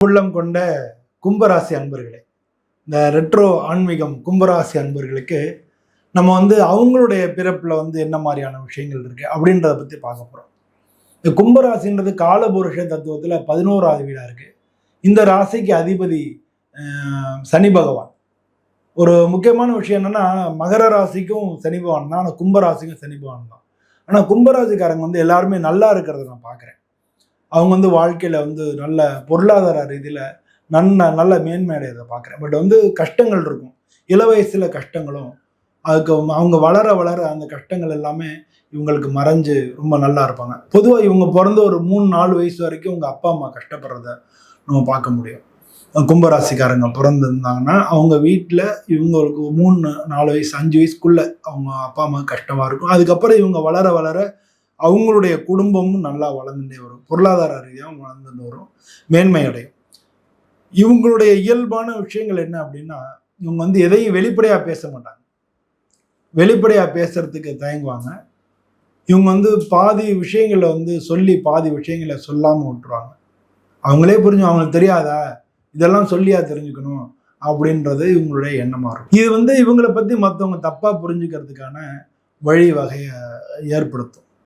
உள்ளம் கொண்ட கும்பராசி அன்பர்களே இந்த ரெட்ரோ ஆன்மீகம் கும்பராசி அன்பர்களுக்கு நம்ம வந்து அவங்களுடைய பிறப்பில் வந்து என்ன மாதிரியான விஷயங்கள் இருக்கு அப்படின்றத பற்றி பார்க்க போகிறோம் இந்த கும்பராசின்றது காலபுருஷ தத்துவத்தில் பதினோராது வீடாக இருக்கு. இந்த ராசிக்கு அதிபதி சனி பகவான். ஒரு முக்கியமான விஷயம் என்னன்னா மகர ராசிக்கும் சனி பகவான் தான் ஆனால் கும்பராசிக்கும் சனி பகவான் தான். ஆனால் கும்பராசிக்காரங்க வந்து எல்லாருமே நல்லா இருக்கிறத நான் பார்க்குறேன். அவங்க வந்து வாழ்க்கையில் வந்து நல்ல பொருளாதார ரீதியில் நன்ன நல்ல மேன்மை அடையதை பார்க்குறேன். பட் வந்து கஷ்டங்கள் இருக்கும். இள வயசில் கஷ்டங்களும் அதுக்கு அவங்க- வளர வளர அந்த கஷ்டங்கள் எல்லாமே இவங்களுக்கு மறைஞ்சு ரொம்ப நல்லா இருப்பாங்க. பொதுவாக இவங்க பிறந்த ஒரு மூணு நாலு வயசு வரைக்கும் உங்கள் அப்பா அம்மா கஷ்டப்படுறத நம்ம பார்க்க முடியும். கும்பராசிக்காரங்க பிறந்திருந்தாங்கன்னா அவங்க வீட்டில் இவங்களுக்கு மூணு நாலு வயசு அஞ்சு வயசுக்குள்ளே அவங்க அப்பா அம்மா கஷ்டமாக இருக்கும். அதுக்கப்புறம் இவங்க வளர வளர அவங்களுடைய குடும்பமும் நல்லா வளர்ந்துட்டே வரும். பொருளாதார ரீதியாக வளர்ந்துட்டு வரும். மேன்மை அடையும். இவங்களுடைய இயல்பான விஷயங்கள் என்ன அப்படின்னா இவங்க வந்து எதையும் வெளிப்படையாக பேச மாட்டாங்க. வெளிப்படையாக பேசுறதுக்கு தயங்குவாங்க. இவங்க வந்து பாதி விஷயங்களை வந்து சொல்லி பாதி விஷயங்களை சொல்லாமல் விட்டுருவாங்க. அவங்களே புரிஞ்சு அவங்களுக்கு தெரியாதா? இதெல்லாம் சொல்லியா தெரிஞ்சுக்கணும்? அப்படின்றது இவங்களுடைய எண்ணமாக இருக்கும். இது வந்து இவங்களை பற்றி மற்றவங்க தப்பாக புரிஞ்சுக்கிறதுக்கான வழி வகையை ஏற்படுத்தும்.